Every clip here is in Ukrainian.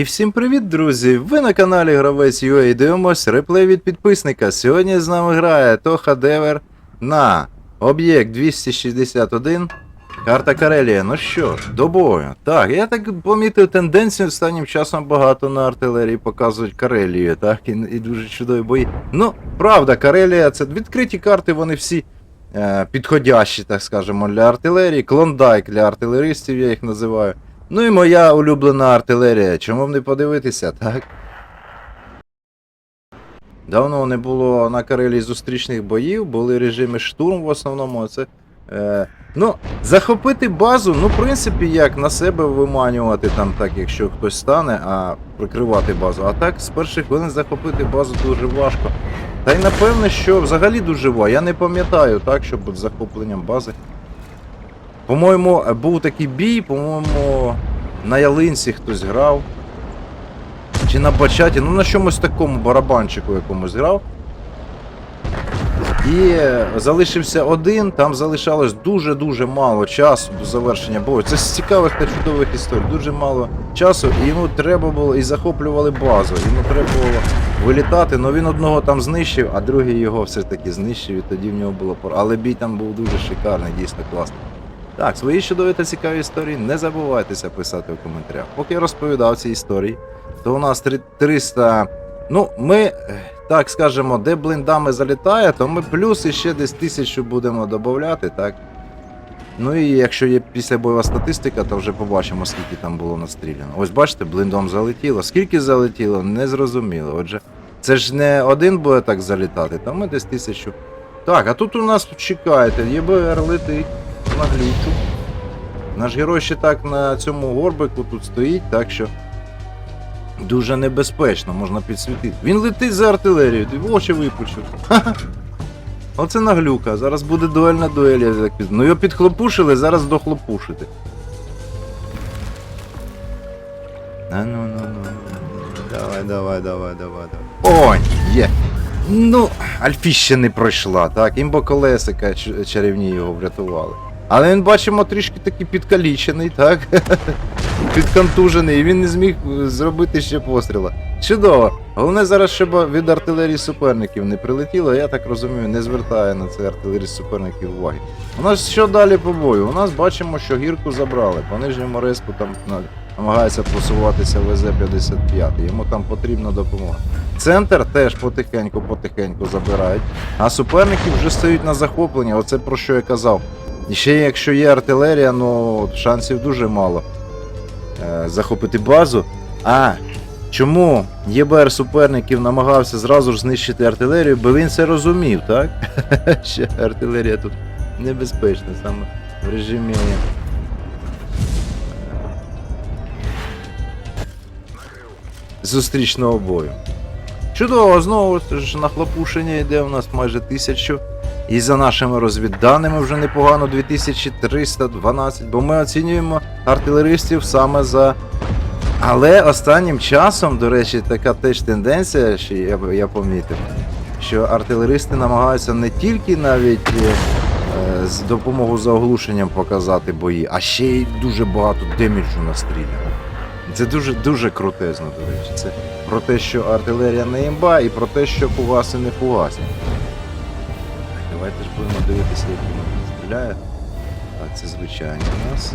І всім привіт, друзі! Ви на каналі Гравець UA і дивимось реплей від підписника. Сьогодні з нами грає Тоха Девер на об'єкт 261. Карта Карелія. Ну що до бою. Так, я так помітив тенденцію останнім часом багато на артилерії показують Карелію, так, і, і дуже чудові бої. Ну, правда, Карелія це відкриті карти, вони всі е, підходящі, так скажемо, для артилерії. Клондайк для артилеристів, я їх називаю. Ну і моя улюблена артилерія. Чому б не подивитися, так? Давно не було на Карелії зустрічних боїв, були режими штурм в основному. Це, е, ну, захопити базу, ну, в принципі, як на себе виманювати, там, так, якщо хтось стане, а прикривати базу. А так, з перших хвилин захопити базу дуже важко. Та й напевне, що взагалі дуже важко. Я не пам'ятаю, так, щоб захопленням бази. По-моєму, був такий бій, по-моєму, на ялинці хтось грав. Чи на бачаті, ну на чомусь такому барабанчику якомусь грав. І залишився один, там залишалось дуже-дуже мало часу до завершення бою. Це з цікавих та чудових історій. Дуже мало часу, і йому треба було, і захоплювали базу. Йому треба було вилітати, але він одного там знищив, а другий його все-таки знищив, і тоді в нього було пора. Але бій там був дуже шикарний, дійсно класний. Так, свої чудові та цікаві історії не забувайтеся писати в коментарях. Поки я розповідав ці історії, то у нас 300. Ну, ми, е, так скажемо, де блиндами залітає, то ми плюс іще десь тисячу будемо додати, так? Ну і якщо є післябойова статистика, то вже побачимо, скільки там було настріляно. Ось бачите, блиндом залетіло. Скільки залетіло, не зрозуміло. Отже, це ж не один буде так залітати, то ми десь тисячу. Так, а тут у нас чекайте, ЄБР летить на глючу. Наш герой ще так на цьому горбику тут стоїть, так що дуже небезпечно, можна підсвітити. Він летить за артилерією, ти в очі випучив. Оце наглюка, зараз буде дуельна дуель, я так. Ну його підхлопушили, зараз дохлопушити. А ну ну ну. ну. Давай, давай, давай, давай, давай. Ой, є. Ну, Альфі ще не пройшла, так, імбоколесика ч- чарівні його врятували. Але він, бачимо, трішки таки підкалічений, так? Підконтужений, і він не зміг е, зробити ще постріла. Чудово. Головне зараз, щоб від артилерії суперників не прилетіло, я так розумію, не звертає на це артилерії суперників уваги. У нас що далі по бою? У нас бачимо, що гірку забрали. По нижньому резку там намагається просуватися ВЗ-55. Йому там потрібна допомога. Центр теж потихеньку-потихеньку забирають. А суперники вже стоять на захоплення. Оце про що я казав. Ще якщо є артилерія, ну шансів дуже мало е, захопити базу. А чому ЄБР суперників намагався зразу ж знищити артилерію, бо він це розумів, так? Що артилерія тут небезпечна саме в режимі. Зустрічного бою. Чудово, знову ж нахлопушення йде у нас майже тисячу. І за нашими розвідданими вже непогано 2312, бо ми оцінюємо артилеристів саме за. Але останнім часом, до речі, така теж тенденція, що я, я помітив, що артилеристи намагаються не тільки навіть е, з допомогою за оглушенням показати бої, а ще й дуже багато деміджу настріляно. Це дуже дуже крутезно, до речі. Це про те, що артилерія не імба, і про те, що фугаси не фугаси. Давайте ж будемо дивитися, як вони стріляють. Так, це звичайно у нас.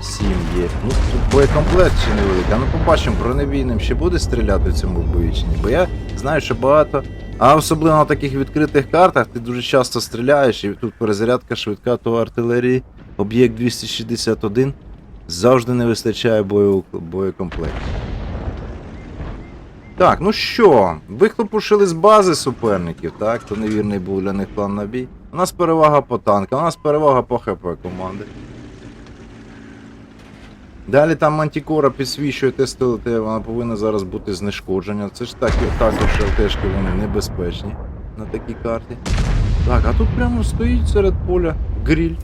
Сім є. Ну, тут боєкомплект ще невеликий. А ну побачимо, бронебійним ще буде стріляти в цьому бою. Бо я знаю, що багато. А особливо на таких відкритих картах ти дуже часто стріляєш, і тут перезарядка швидка, то артилерії, об'єкт 261, завжди не вистачає бою, боєкомплекту. Так, ну що, вихлопушили з бази суперників, так? То невірний був для них план на бій. У нас перевага по танкам, у нас перевага по ХП команди. Далі там Мантікора підсвічує тести ЛТ, вона повинна зараз бути знешкоджена. Це ж так, також ЛТшки вони небезпечні на такій карті. Так, а тут прямо стоїть серед поля гріль.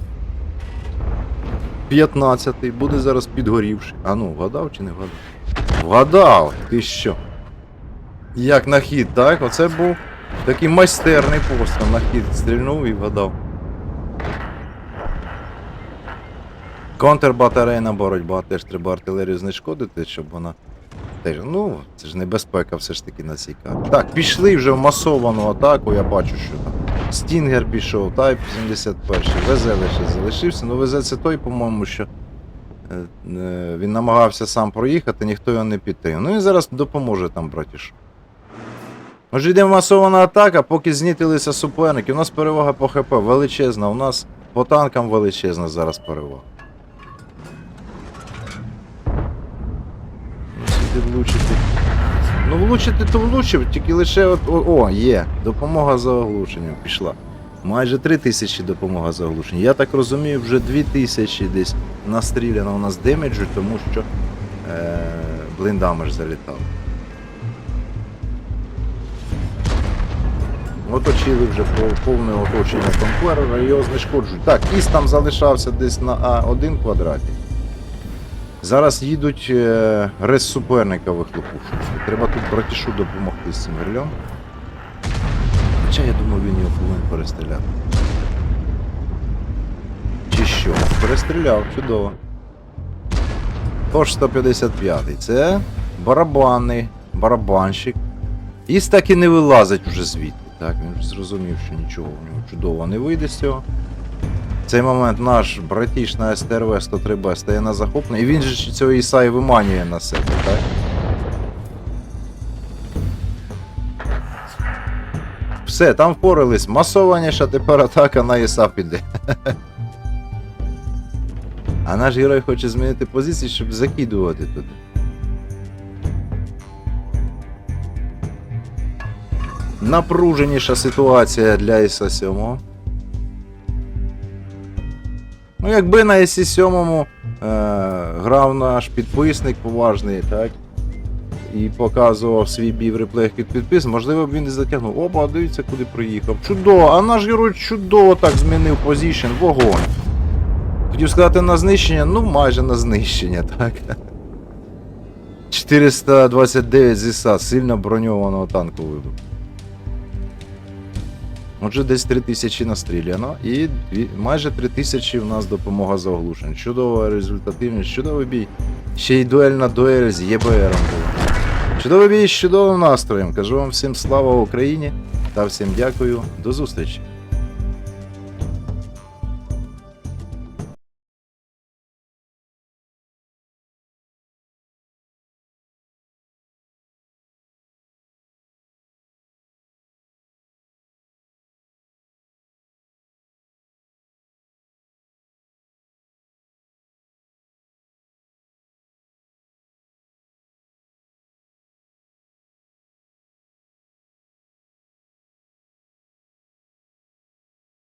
15-й, буде зараз підгорівши. А ну, вгадав чи не вгадав? Вгадав! Ти що? Як на хід, так? Оце був такий майстерний постріл на хід стрільнув і вгадав. Контрбатарейна боротьба, теж треба артилерію знешкодити, щоб вона. Теж, ну, це ж небезпека все ж таки насікати. Так, пішли вже в масовану атаку, я бачу, що там. Стінгер пішов, Тайп 71, ВЗ лише залишився. Ну, ВЗ це той, по-моєму, що е, е, він намагався сам проїхати, ніхто його не підтримав. Ну і зараз допоможе там, братіш. Отже, йде масована атака, поки знітилися суперники. У нас перевага по ХП величезна, у нас по танкам величезна зараз перевага. Сюди влучити. Ну, влучити то влучив, тільки лише от. О, о, є. Допомога за оглушенням пішла. Майже 3 тисячі допомога за оглушення. Я так розумію, вже 2 тисячі десь настріляно у нас демеджу, тому що е, блиндами ж залітав. Оточили вже пов- повне оточення конкурера, його знешкоджують. Так, іс там залишався десь на А1 квадраті. Зараз їдуть е, рез суперника вихлопушувати. Треба тут братішу допомогти з цим грильом. Хоча я думаю, він його повинен перестріляти. Чи що? Перестріляв, чудово. Тож 155 Це барабанний барабанщик. Іс так і не вилазить вже звідти. Так, він зрозумів, що нічого в нього чудово не вийде з цього. В цей момент наш братіш на СТРВ 103Б стає на захоплення, і він же цього Іса виманює на себе, так? Все, там впорались. Масованіша тепер атака на Іса піде. А наш герой хоче змінити позицію, щоб закидувати туди. Напруженіша ситуація для Іса 7. Ну, якби на Ісі 7 е, грав наш підписник поважний, так? І показував свій бій під підпис, можливо б він і затягнув. Опа, дивіться, куди приїхав. Чудово, а наш герой чудово так змінив позішн, вогонь. Хотів сказати на знищення, ну майже на знищення, так. 429 зіса, сильно броньованого танку вибив. Отже, десь 3000 настріляно і майже майже 3000 в нас допомога за оглушень. Чудова результативність, чудовий бій. Ще й дуель на дуель з ЄБРом. Чудовий бій з чудовим настроєм. Кажу вам всім слава Україні та всім дякую. До зустрічі.